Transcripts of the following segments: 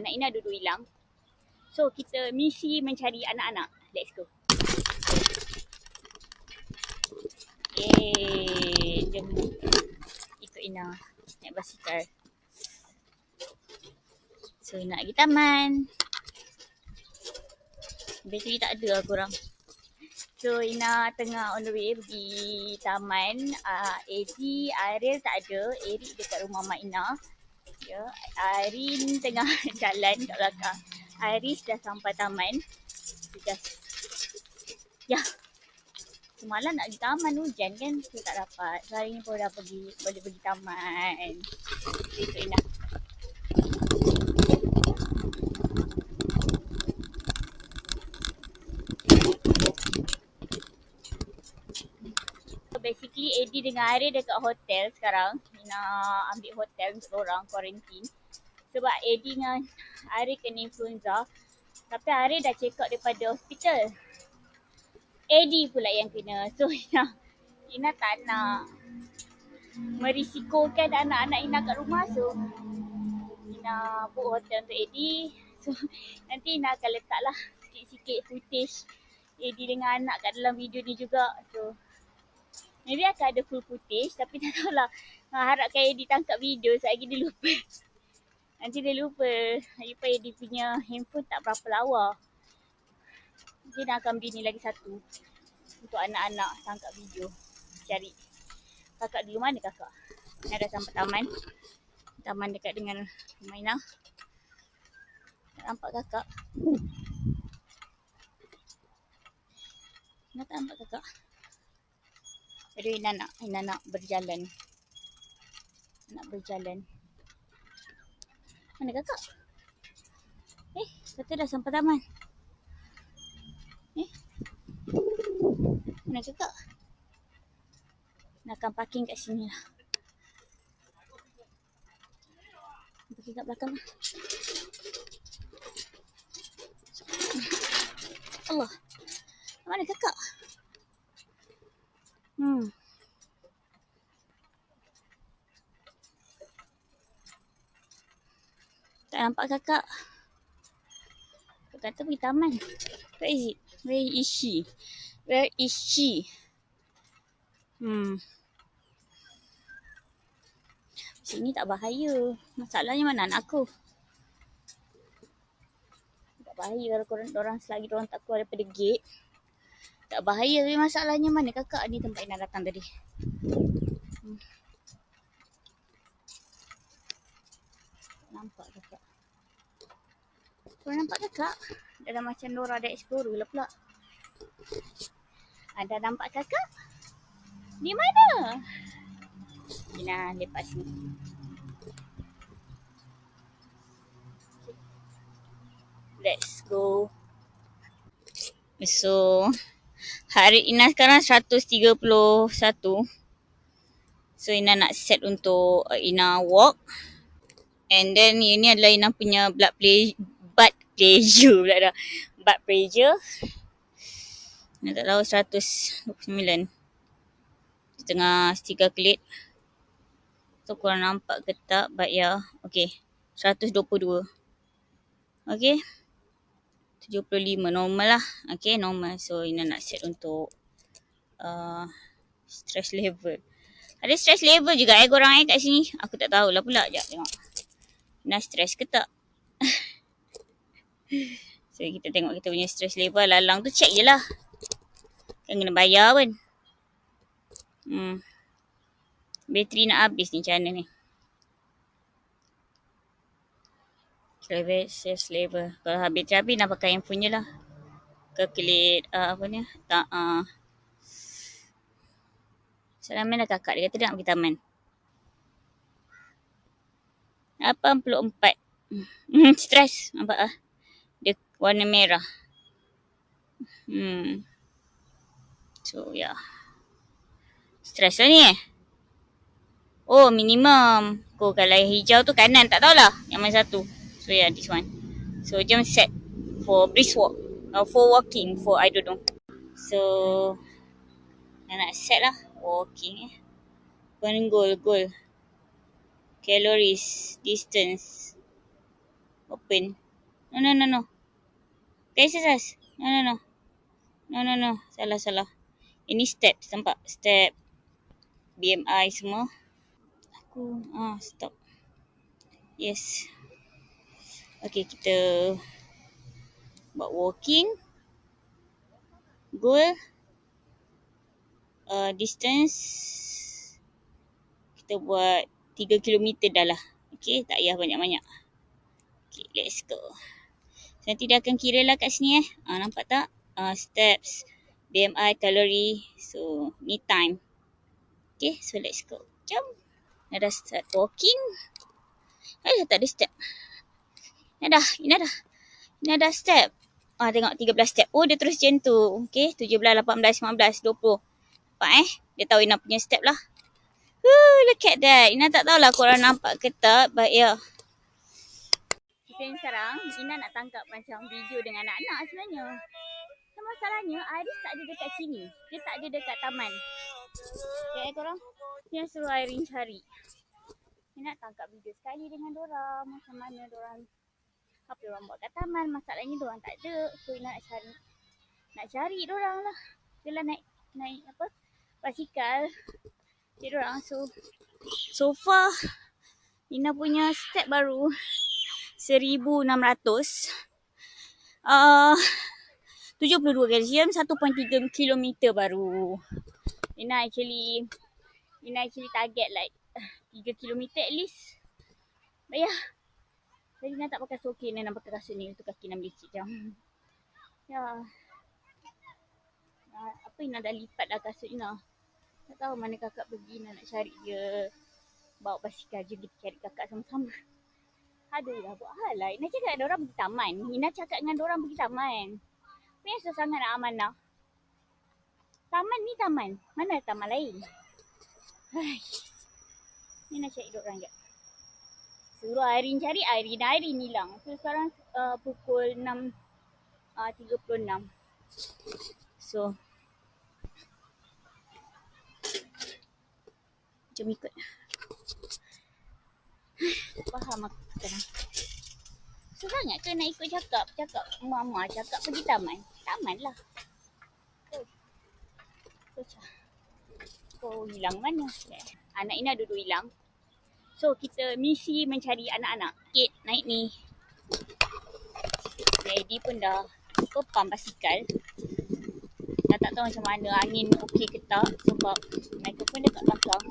anak Ina dulu hilang. So kita misi mencari anak-anak. Let's go. Eh, jom ikut Ina naik basikal. So nak pergi taman. Bateri tak ada lah korang. So Ina tengah on the way pergi taman. Uh, Eddie, Ariel tak ada. Eric dekat rumah Mak Ina. Ya, Arin tengah jalan kat belakang. Iris dah sampai taman. Just Ya. Semalam nak pergi taman hujan kan. So tak dapat. So hari ni pun dah pergi. Boleh pergi taman. Itu Ina. basically Eddie dengan Ari dekat hotel sekarang. Nak ambil hotel untuk orang quarantine. Sebab Eddie dengan Ari kena influenza. Tapi Ari dah check out daripada hospital. Eddie pula yang kena. So Ina, Ina tak nak merisikokan anak-anak Ina kat rumah. So Ina book hotel untuk Eddie. So nanti Ina akan letaklah sikit-sikit footage Eddie dengan anak kat dalam video ni juga. So Maybe akan ada full footage tapi tak tahu lah. Harapkan Eddie tangkap video sebab lagi dia lupa. Nanti dia lupa. Pun Eddie punya handphone tak berapa lawa. Nanti nak akan ni lagi satu. Untuk anak-anak tangkap video. Cari. Kakak dulu mana kakak? Ni ada sampai taman. Taman dekat dengan rumah Ina. Tak nampak kakak. Nak tak nampak kakak? Aduh Ina nak, nak berjalan. Nak berjalan. Mana kakak? Eh, kata dah sampai taman. Eh? Mana kakak? Nak akan parking kat sini lah. Pergi kat belakang lah. Allah. Mana kakak? Hmm. Tak nampak kakak. Kakak kata pergi taman. Where is it? Where is she? Where is she? Hmm. Sini tak bahaya. Masalahnya mana anak aku? Tak bahaya kalau korang, orang selagi orang tak keluar daripada gate. Tak bahaya tapi masalahnya mana kakak ni tempat nak datang tadi. Hmm. Nampak kakak. Kau nampak kakak? Dalam macam Nora ada Explorer lah pula. Ada nampak kakak? Di mana? Ina lepas ni. Let's go. So, hari Ina sekarang 131. So, Ina nak set untuk uh, Ina walk. And then, ini adalah Ina punya blood play, blood pressure pula dah. Blood pressure. Ina tak tahu 129. Tengah stiker klit. So, korang nampak ke tak? But ya, yeah. okay. 122. Okay. 75 normal lah. Okay normal. So Ina nak set untuk uh, stress level. Ada stress level juga eh korang eh kat sini. Aku tak tahulah pula. Sekejap tengok. Ina stress ke tak? so kita tengok kita punya stress level. Lalang tu check je lah. Kan kena bayar pun. Hmm. Bateri nak habis ni macam mana ni. Private sales label. Kalau habis habis nak pakai handphone je lah. Calculate uh, apa ni? Tak. Uh. Salam mana kakak dia kata dia nak pergi taman. 84. Hmm, stress. Nampak ah. Dia warna merah. Hmm. So, ya. Yeah. Stress lah ni eh. Oh, minimum. Kau kalau hijau tu kanan. Tak tahulah. Yang mana satu. So yeah, this one. So jom set for brisk walk. Uh, for walking, for I don't know. So, nak set lah. Walking eh. Burn goal, goal. Calories, distance. Open. No, no, no, no. Okay, exercise. No, no, no. No, no, no. Salah, salah. Ini step. Nampak? Step. BMI semua. Aku. Ah, stop. Yes. Okay, kita buat walking. Goal. Uh, distance. Kita buat 3 km dah lah. Okay, tak payah banyak-banyak. Okay, let's go. Nanti dia akan kira lah kat sini eh. Ah, nampak tak? Ah, steps, BMI, kalori. So, ni time. Okay, so let's go. Jom. Dah start walking. Eh, tak ada step. Ini dah, ini dah. Ini dah step. Ah, tengok 13 step. Oh, dia terus macam tu. Okay, 17, 18, 19, 20. Nampak eh? Dia tahu Ina punya step lah. Woo, look at that. Ina tak tahulah korang nampak ke tak. But yeah. Kita ni sekarang, Ina nak tangkap macam video dengan anak-anak sebenarnya. So, masalahnya, Iris tak ada dekat sini. Dia tak ada dekat taman. Okay, eh, korang? Yang suruh Irene cari. Ina nak tangkap video sekali dengan dorang. Macam mana dorang apa orang buat kat taman. Masalahnya dorang tak ada. So Ina nak cari nak cari dorang lah. Dia lah naik naik apa? Basikal. Jadi dorang so so far Ina punya step baru 1600 uh, 72 kalsium 1.3 km baru. Ina actually Ina actually target like 3 km at least. But yeah. Jadi Ina tak pakai sokin Ina pakai kasut ni untuk kaki Ina lecik jam. Ya. Uh, apa Ina dah lipat dah kasut Ina. Tak tahu mana kakak pergi Ina nak cari dia. Bawa basikal je kita cari kakak sama-sama. Aduh dah buat hal lah. Ina cakap dengan orang pergi taman. Ina cakap dengan orang pergi taman. Biasa sangat nak amanah. Taman ni taman. Mana taman lain? Hai. Ni nak cari orang je. Suruh Airin cari, Airin, Airin hilang. So sekarang uh, pukul 6, uh, 36. So. Jom ikut. Faham aku sekarang. Susah sangat ke nak ikut cakap? Cakap mama cakap pergi taman. Taman lah. Oh. Kau hilang mana? Anak Ina duduk hilang. So kita misi mencari anak-anak. Kit naik ni. Lady pun dah kepam basikal. Dah tak tahu macam mana angin okey ke tak sebab mikrofon dekat belakang.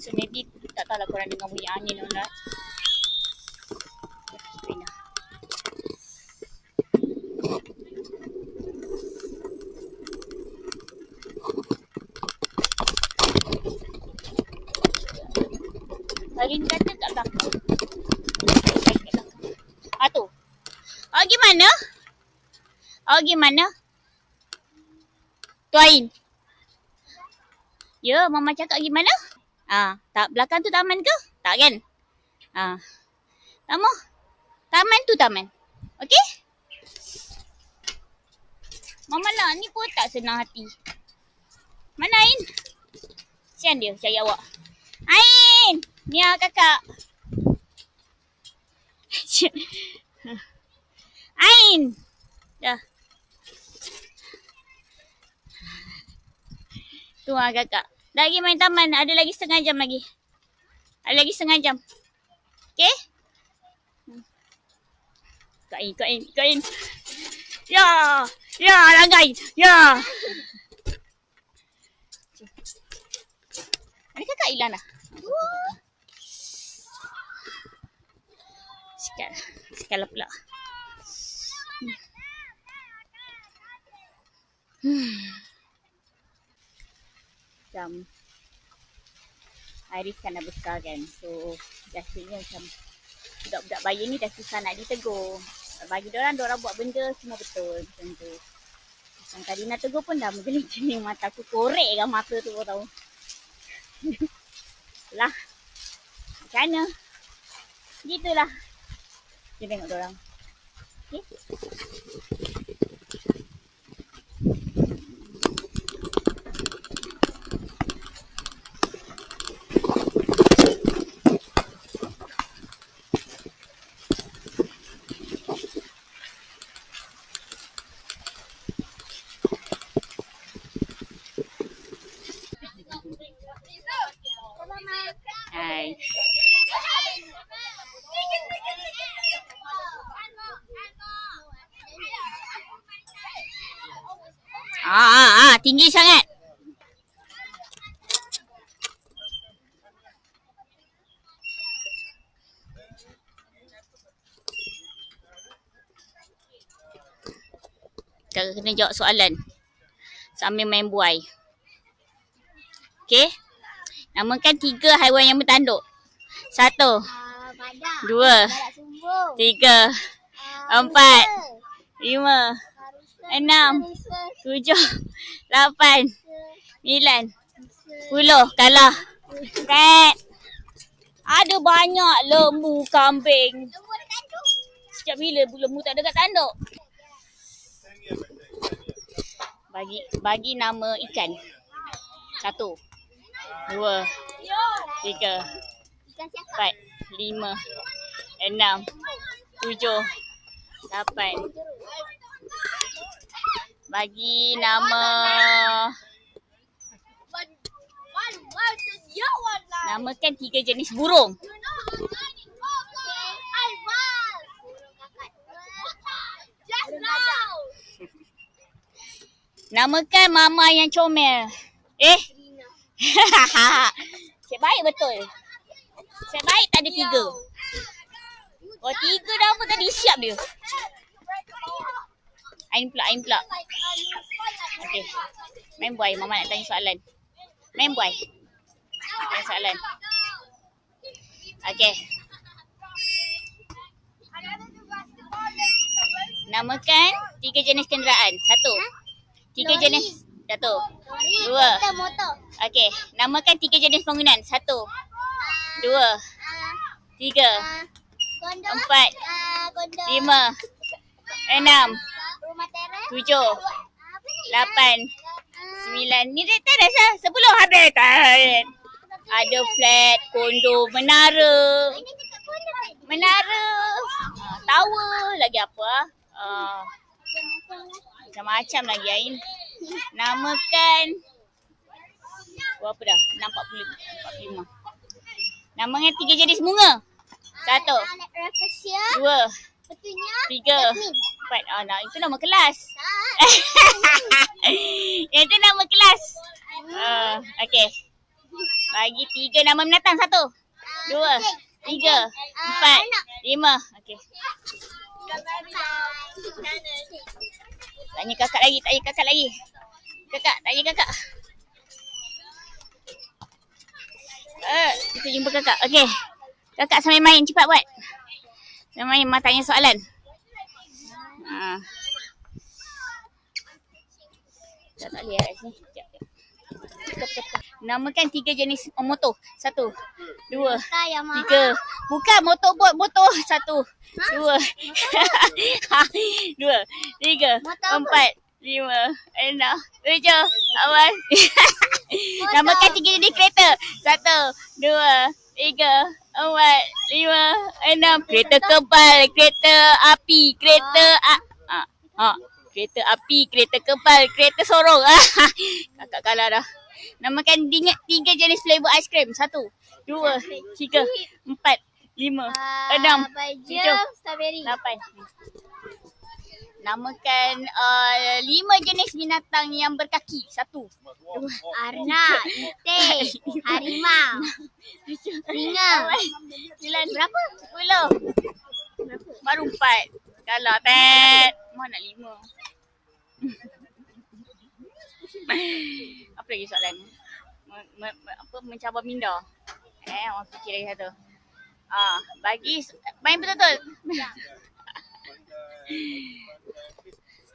So maybe tak tahu lah korang dengar bunyi angin or Alin kata kat belakang. Ah tu. Oh gimana? Oh gimana? Tuain. Ya, mama cakap gimana? Ah, tak belakang tu taman ke? Tak kan? Ah. Tamu. Taman tu taman. Okey? Mama nak ni pun tak senang hati. Mana Ain? Sian dia cari awak. Ain! Ni ah kakak. Ain. Dah. Tu ah kakak. Lagi main taman. Ada lagi setengah jam lagi. Ada lagi setengah jam. Okay? Kak In, Kak In, Kak In. Ya, ya, langgai. Ya. Ada kakak hilang dah. Sekal. Sekal pula. Macam Iris kan dah besar kan. So biasanya macam budak-budak bayi ni dah susah nak ditegur. Bagi dia orang, dia orang buat benda semua betul macam tu. Macam tadi nak tegur pun dah menjeling-jeling mata aku korek kan mata tu kau tahu. lah. Macam mana? Gitulah. Kita tengok orang. Okay. Ah, ah, ah, tinggi sangat. Kita kena jawab soalan. Sambil main buai. Okey. Namakan tiga haiwan yang bertanduk. Satu, badak. dua, Badak tiga, Ah, empat, rusa. lima, Rusa. enam, Rusa. tujuh, lapan, sembilan. Puluh kalah. Red. Ada banyak lembu kambing. Lembu ada tanduk. Sejak bila lembu tak ada kat tanduk? Bagi bagi nama ikan. Satu. Dua. Tiga. Empat. Lima. Enam. Tujuh. Lapan. Bagi nama Namakan tiga jenis burung. Namakan mama yang comel. Eh? Cik baik betul. Cik baik tak ada tiga. Oh tiga nama tadi siap dia. Ain pula, Ain pula. Okey. Main buai, mama nak tanya soalan. Main buai. Tanya soalan. Okey. Namakan tiga jenis kenderaan. Satu. Tiga Lori. jenis. Satu. Dua. Motor, motor. Okey. Namakan tiga jenis bangunan. Satu. Dua. Tiga. Ah, Kondom. Empat. Kondom. Lima. Enam. Rumah teres. Tujuh. Ni? Lapan. Ah, Sembilan. Ni tak dah sah. Sepuluh habis. Tak. Ada flat, kondo, menara. Menara. Uh, tower. Lagi apa? ah? Uh, macam-macam lagi Ain. Namakan. Berapa dah? 6.45. 45. Namakan tiga jenis bunga. Satu. Dua. Tiga. Empat. Oh, nah, itu nama kelas. Itu nama kelas. Uh, okay. Bagi tiga nama binatang. Satu. Dua. Tiga. Empat. Lima. Okay. Tanya kakak lagi. Tanya kakak lagi. Kakak. Tanya kakak. Uh, kita jumpa kakak. Okay. Kakak sambil main. Cepat buat. Sambil main. Mak tanya soalan. Uh. Tak boleh sini. Sekejap. Namakan tiga jenis oh, motor. Satu. Dua. Tiga. Bukan motor bot motor. Satu. Dua. Dua. Tiga. Motor apa? Empat. Lima. Enam. Tujuh. Lapan. Namakan tiga jenis kereta. Satu. Dua. Tiga. Empat. Lima. Enam. Kereta kebal. Kereta api. Kereta... A- ah, ah. Kereta api, kereta kebal, kereta sorong. Kakak kalah dah. Namakan tiga, tiga jenis flavor aiskrim. Satu, dua, tiga, empat, lima, Ah, enam, tujuh, strawberry. lapan. Namakan uh, lima jenis binatang yang berkaki. Satu, dua, Arnab, itik, harimau, singa. sembilan, berapa? Sepuluh. Baru empat. Kalah, Ted. Mana nak lima? Apa lagi soalan? Me, me, me, apa mencabar minda? Eh, orang fikir lagi satu. Ah, bagi main betul-betul.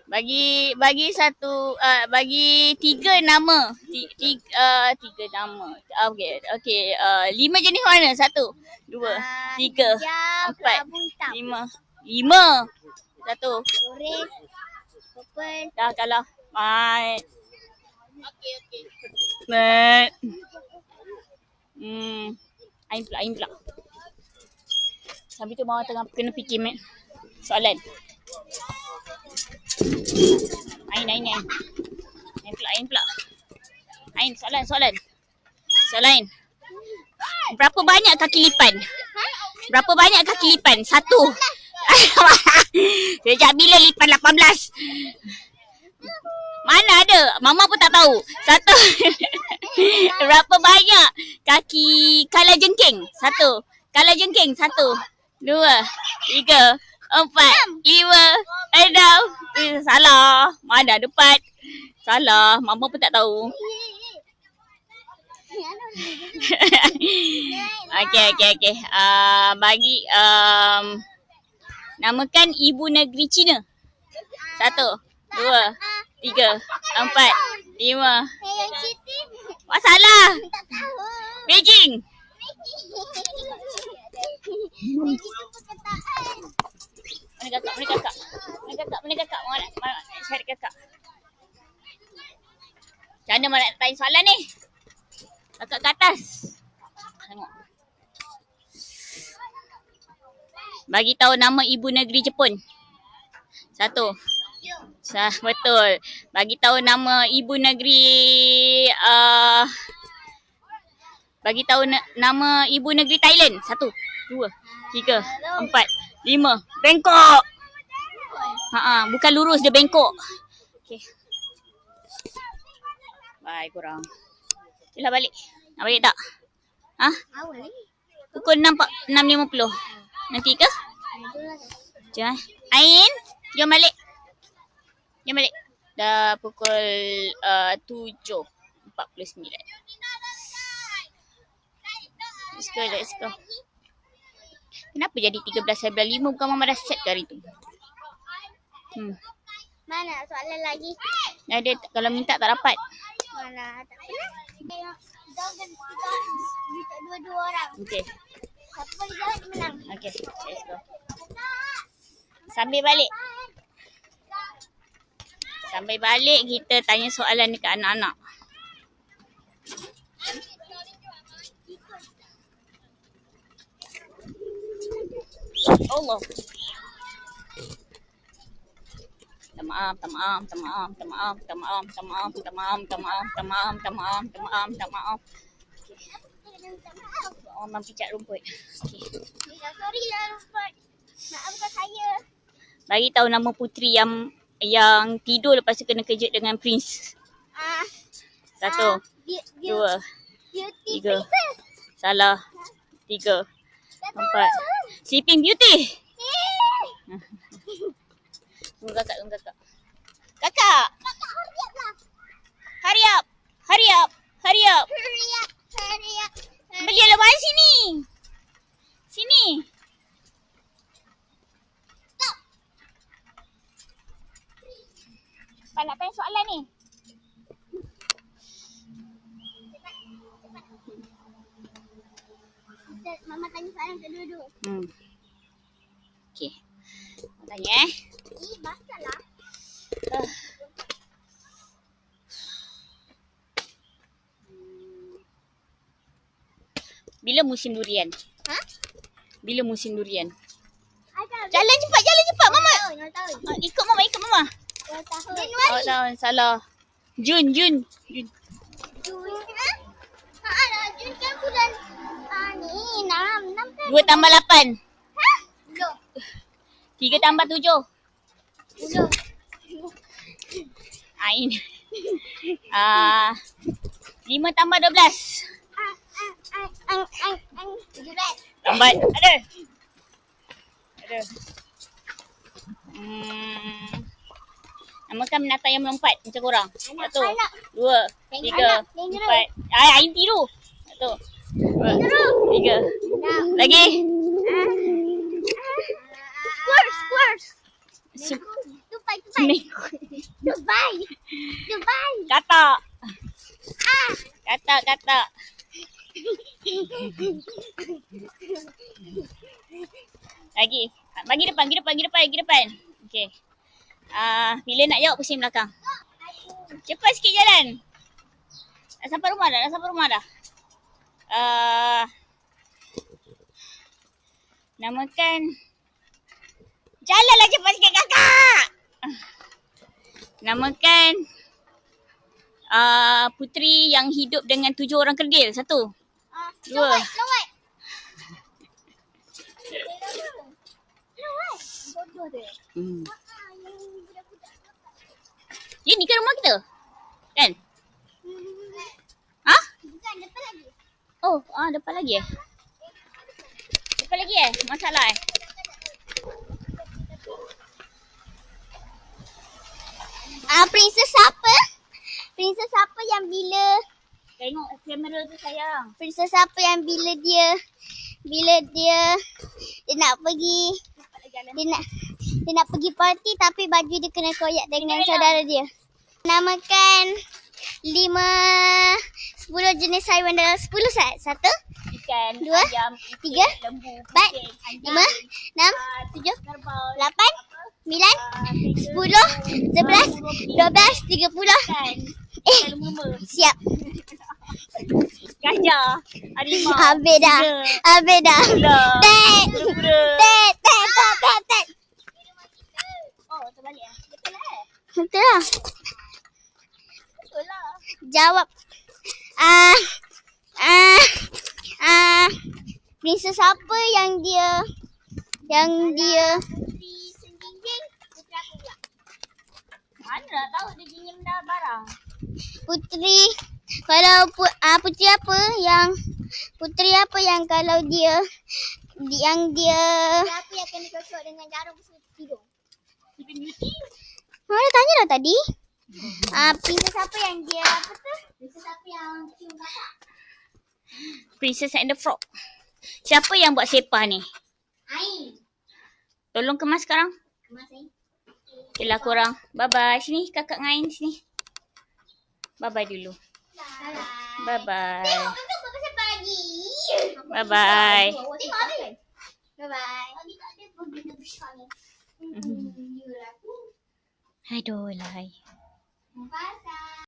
bagi bagi satu uh, bagi tiga nama. Ti, ti, uh, tiga nama. Ah, Okey, okey. Uh, lima jenis warna. Satu, dua, Ah, tiga, hijau, empat, lima. Lima. Satu. Orange, purple. Dah kalah. Mat. Okey, okey. Mat. Hmm. Ain pula, Ain pula. Sambil tu mama tengah kena fikir Mat. Soalan. Ain, Ain, Ain. Ain pula, Ain pula. Ain, soalan, soalan. Soalan. Berapa banyak kaki lipan? Berapa banyak kaki lipan? Satu. Sejak bila lipan 18? Mana ada? Mama pun tak tahu. Satu. Berapa banyak kaki kala jengking? Satu. Kala jengking? Satu. Dua. Tiga. Empat. Lima. Enam. Eh, salah. Mana ada empat? Salah. Mama pun tak tahu. Okey, okey, okey. Uh, bagi um, namakan ibu negeri Cina. Satu, dua, tiga, empat, lima. Masalah. Beijing. Tu perkataan. Mana kakak? Mana kakak? Mana kakak? Mana kakak? Mana, mana, cari kakak. Macam mana mana nak tanya soalan ni? Kakak ke atas. Bagi tahu nama ibu negeri Jepun. Satu. Sah, betul. Bagi tahu nama ibu negeri uh, bagi tahu na- nama ibu negeri Thailand. Satu, dua, tiga, empat, lima. Bangkok. Ha ah, bukan lurus dia bengkok. Okey. Bye korang. Yelah balik. Nak balik tak? Ha? Awal lagi. Pukul 6, 6.50. Nanti ke? Jom eh. Ain, jom balik. Jom balik. Dah pukul uh, 7.49. Let's go, let's go. Kenapa jadi 13 Februari 5 bukan Mama dah set ke hari tu? Hmm. Mana soalan lagi? Dah dia kalau minta tak dapat. Mana tak pernah. Kita dua-dua orang. Okay. Siapa dia menang. Let's go. Sambil balik. Sambil balik kita tanya soalan dekat anak-anak. Allah. Minta maaf, minta maaf, minta maaf, minta maaf, minta maaf, minta maaf, minta Oh, mampi cat rumput. Okay. Minta sorry lah Rupert. Maafkan saya. Bagi tahu nama puteri yang yang tidur lepas tu kena kejut dengan prince. Ah, Satu, Be- be- dua, beauty tiga. princess. salah. Tiga, Tak empat. tahu. Sleeping Beauty. Eh. Tunggu kakak, tunggu kakak. Kakak, Kakak hurry up lah. hurry up. Hurry up. Hurry up. Hurry up. Hurry up. musim durian? Ha? Bila musim durian? Jalan cepat, jalan cepat mama. Oh, ikut mama, ikut mama. Januari. Oh, tahun salah. Jun, Jun, Jun. Jun. Ha, ha Jun kan bulan ah, ni 6, 6 kan. 2 tambah 8. Ha? Belum. 3 tambah 7. 7. Ain. Ah. 5 tambah 12. Lambat. Ada. Ada. Hmm. Namakan binatang yang melompat macam korang. Anak, Satu, anak. dua, tiga, anak, empat. Ay, Ain tiru. Satu, dua, tiga. Lagi. Squirts. Su- Tupai, tupai. Dubai. Dubai. Katak. Ah. Katak, katak. Lagi. Bagi depan, bagi depan, bagi depan, bagi depan. Okey. Ah, bila nak jawab pusing belakang. Cepat sikit jalan. Dah sampai rumah dah, dah sampai rumah dah. Ah, namakan Jalanlah cepat sikit kakak. Namakan uh, puteri yang hidup dengan tujuh orang kerdil. Satu. Dua. White. Snow White. Bodoh dia. Hmm. Ni kan rumah kita? Kan? Ha? Bukan, depan lagi. Oh, ah depan lagi eh? Depan lagi eh? Masalah eh? Ah, princess apa? Princess apa yang bila Tengok kamera tu sayang. princess apa yang bila dia bila dia dia nak pergi jalan. dia nak dia nak pergi parti tapi baju dia kena koyak dengan saudara dia. Namakan lima sepuluh jenis haiwan dalam sepuluh saat. Satu, Ikan, Dua, ayam, ikan, tiga, lembu, empat, lima, enam, ah, tujuh, lapan, sembilan, ah, tiga, sepuluh, sebelas, dua belas, tiga puluh. Eh, siap. Gajah, harimau, Habis dah. Habis dah. Tet. Tet, tet, tet, tet, tet. Oh, terbalik? Betul lah eh? Betul lah. Betul lah. Jawab. Ah, ah, ah. Princess apa yang dia yang dia. Mana tahu dia jinjing dah barang? putri kalau pu, ah, putri apa yang putri apa yang kalau dia di- yang dia apa yang kena cocok dengan jarum tidur Sleeping Beauty? Mana tanya dah tadi ah princess apa yang dia apa tu princess apa yang cium kakak Princess and the Frog. Siapa yang buat sepah ni? Ain Tolong kemas sekarang. kemas Ain Okay korang. Bye-bye. Sini kakak ngain sini. Bye-bye dulu. Bye Bye-bye. tengok kakak buat siapa lagi Bye-bye. tengok ada bye